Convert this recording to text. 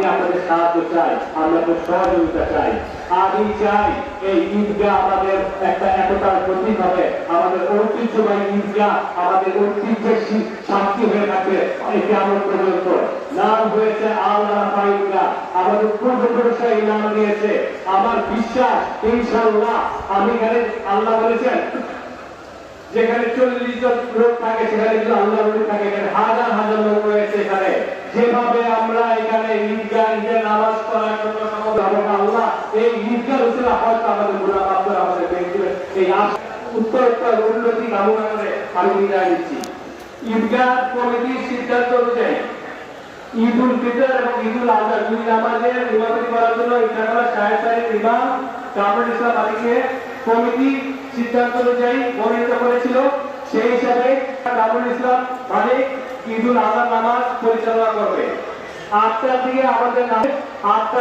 আমি আপনাদের সাহায্য চাই আমি আপনাদের সহযোগিতা চাই। আমি চাই এই ঈদগাহ আমাদের একটা একতার প্রতীক হবে। আমাদের ঐতিহ্যবাহী ঈদগাহ আমাদের ঐতিহ্যের সাক্ষী হয়ে থাকবে এটি আমার পর্যন্ত। নাম হয়েছে আল্লাহ ঈদগাহ আমাদের পূর্বপুরুষরা এই নাম দিয়েছে। আমার বিশ্বাস ইনশাল্লাহ আমি এখানে আল্লাহ বলেছেন, যেখানে চল্লিশ জন লোক থাকে, সেখানে আল্লাহ থাকে, এখানে হাজার হাজার লোক রয়েছে এখানে। যেভাবে আমরা এখানে ঈদগাহ ঈদের নামাজ পড়ার জন্য আমরা আল্লাহ এই ঈদগাহ রসুলা হয়তো আমাদের মাফ করে আমাদের ব্যক্তিগত এই আশ- উত্তর উত্তর উন্নতি কামনা করে আমি বিদায় দিচ্ছি ঈদগাহ কমিটির সিদ্ধান্ত অনুযায়ী ঈদ উল ফিতর এবং ঈদ উল আজহা দুই নামাজের ইমামতি করার জন্য ইটাকালা সাহেব সাহেব ইমাম কামরুল ইসলাম আলীকে কমিটি সিদ্ধান্ত অনুযায়ী মনোনীত করেছিল। সেই হিসাবে কামরুল ইসলাম মালিক ঈদ উল আজহা নামাজ পরিচালনা করবে। আটটার দিকে আমাদের নামে আটটা